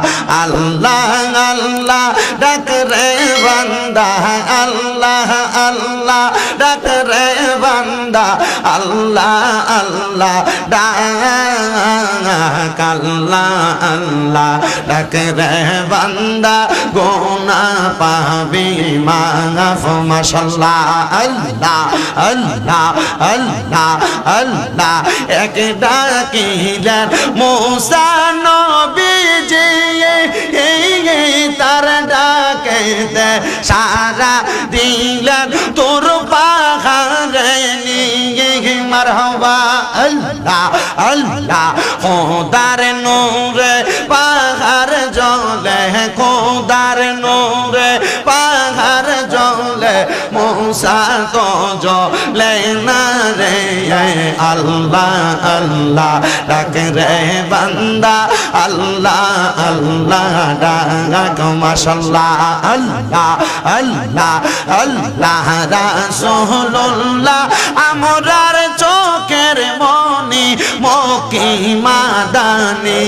আল্লাহ আল্লাহ ডাক রে বান্দা আল্লাহ আল্লাহ ডাক রে আল্লাহ আল্লাহ, ডাক আল্লাহ ডাক রে বান্দা গোনা পাবি, মাফ মাশাল্লাহ আল্লাহ আল্লাহ আল্লাহ আল্লাহ, এক ডাকিলেন মুসা নবীজি তার ডাকেতে সারা দিলেন তোর নিয়ে মারহবা আল্লাহ আল্লাহ। খোদার নূরে পাহাড় জলে খোদার নূরে মুসা জলে না রে আল্লাহ আল্লাহ, ডাক রে বান্দা, আল্লাহ আল্লাহ, ডাক, মাশাল্লাহ, আল্লাহ আল্লাহ আল্লাহ, রাসূলুল্লাহ আমরার চোখের মনি মকি মাদানি।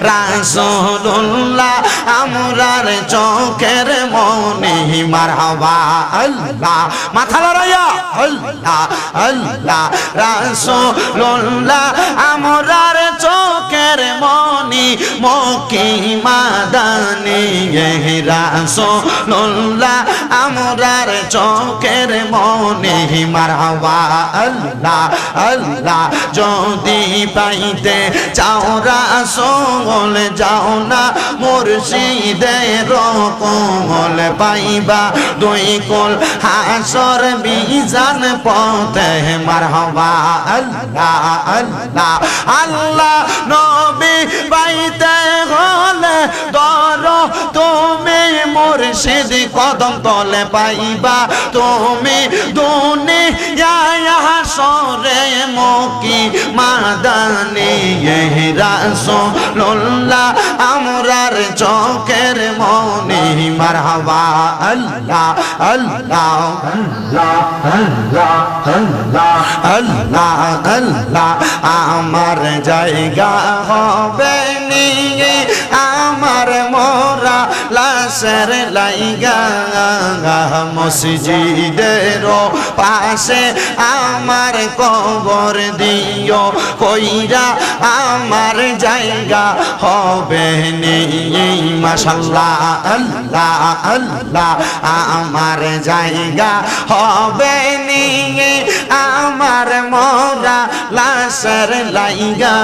রাসূলুল্লাহ, আমরার চোখের মনি মারহাবা আল্লাহ। মাথা লড়াইয়া। আল্লাহ আল্লাহ। রাসূলুল্লাহ, আমরার চোখের মনি মকি মাদানি। রাসূলুল্লাহ আমরার চোখের মনি মারহাবা আল্লাহ আল্লাহ, যদি পাইতে চাও রাসূল যাও না মুর্শিদের কোল পাইবা দুই কোল হাসর বিজান পথে মারহাবা আল্লাহ আল্লাহ আল্লাহ, নবী পাইতে হলে দর তুমি মুর্শিদ কদম তলে পাইবা। তুমি দুনিয়া হাসরে মকি মাদানি রাসূলুল্লাহ আমরার চোখের মনি। মারহাবা আল্লাহ আল্লাহ আল্লাহ আল্লাহ, আমার জায়গা হবে। লাশের লাইগা মসজিদের পাশে আমার কবর দিও, কইরা আমার জায়গা হবে নিয়ে মাশাল্লাহ, আল্লাহ আল্লাহ, আমার জায়গা হবে নিয়ে আমার মোরা লাশের লাইগা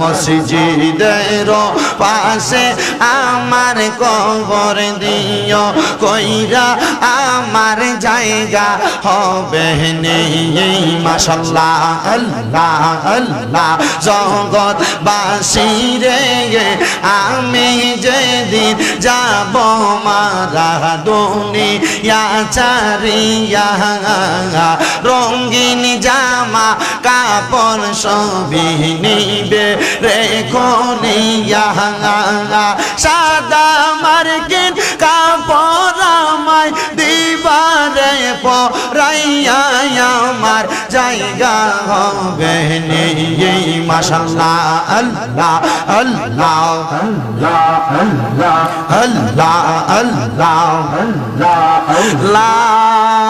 মসজিদের পাশে আমার কবর দিও, কইরা আমার জায়গা হবে নেই মাশাল্লাহ, আল্লাহ আল্লাহ জগৎ বাসি রে। আমি যেদিন যাব মারা দুনিয়া চারিয়া, রঙিন জামা কাপড় সবই নিবে রেখো নিয়া সাদা মার্কিন কাপড় আমায় দিবারে পরাইয়া আমার জায়গা হবে নেই মাশাল্লাহ আল্লাহ আল্লাহ আল্লাহ আল্লাহ।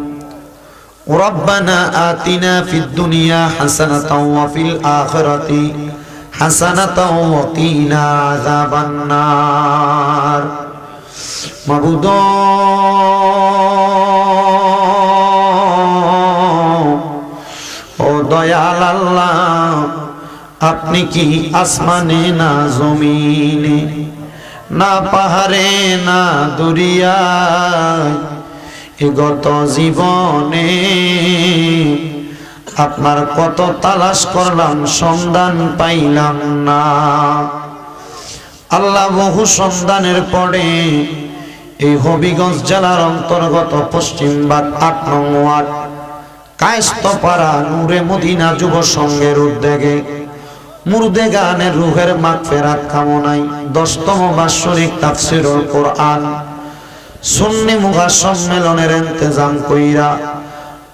ربنا آتنا في الدنيا حسنة وفي الآخرة حسنة وقنا عذاب النار مبود ও দয়াল আল্লাহ আপনি কি আসমানে না জমিনে না পাহাড়ে না দরিয়ায় এ গত জীবনে আপনার কত তালাশ করলাম, সন্ধান পাইলাম না। আল্লাহ বহু সন্ধানের পরে এই হবিগঞ্জ জেলার অন্তর্গত পশ্চিমবাগ আট নং ওয়ার্ড, কায়স্তপাড়া নূরে মদিনা যুব সংঘের উদ্যোগে মুর্দে গানের রুহের মাগ ফেরাত কামনাই দশতম বাৎসরিক তাফসিরুল কোরআন সুন্নি মুখা সম্মেলনের ইন্তজাম কইরা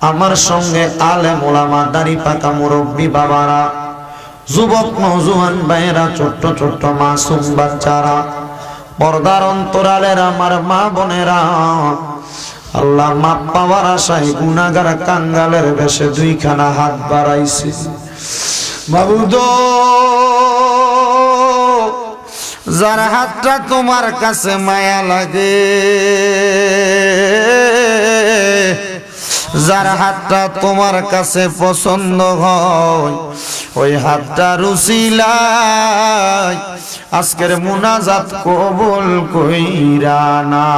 আমার সঙ্গে আলে মোলামা দাড়ি পাকা মুরব্বী বাবারা, যুবক নজুয়ান ভাইয়েরা, ছোট্ট ছোট্ট মাসুম বাচ্চারা, পর্দার অন্তরালের আমার মা বোনেরা, আল্লাহ মাপ পাওয়ার আশায় গুনাগার কাঙ্গালের বেশে দুইখানা হাত বাড়াইছে। বাবুদ যার হাতটা তোমার কাছে মায়া লাগে, যার হাতটা তোমার কাছে পছন্দ হয়, ওই হাতটা রুসিলাই আজকের মুনাজাত কবুল কইরা না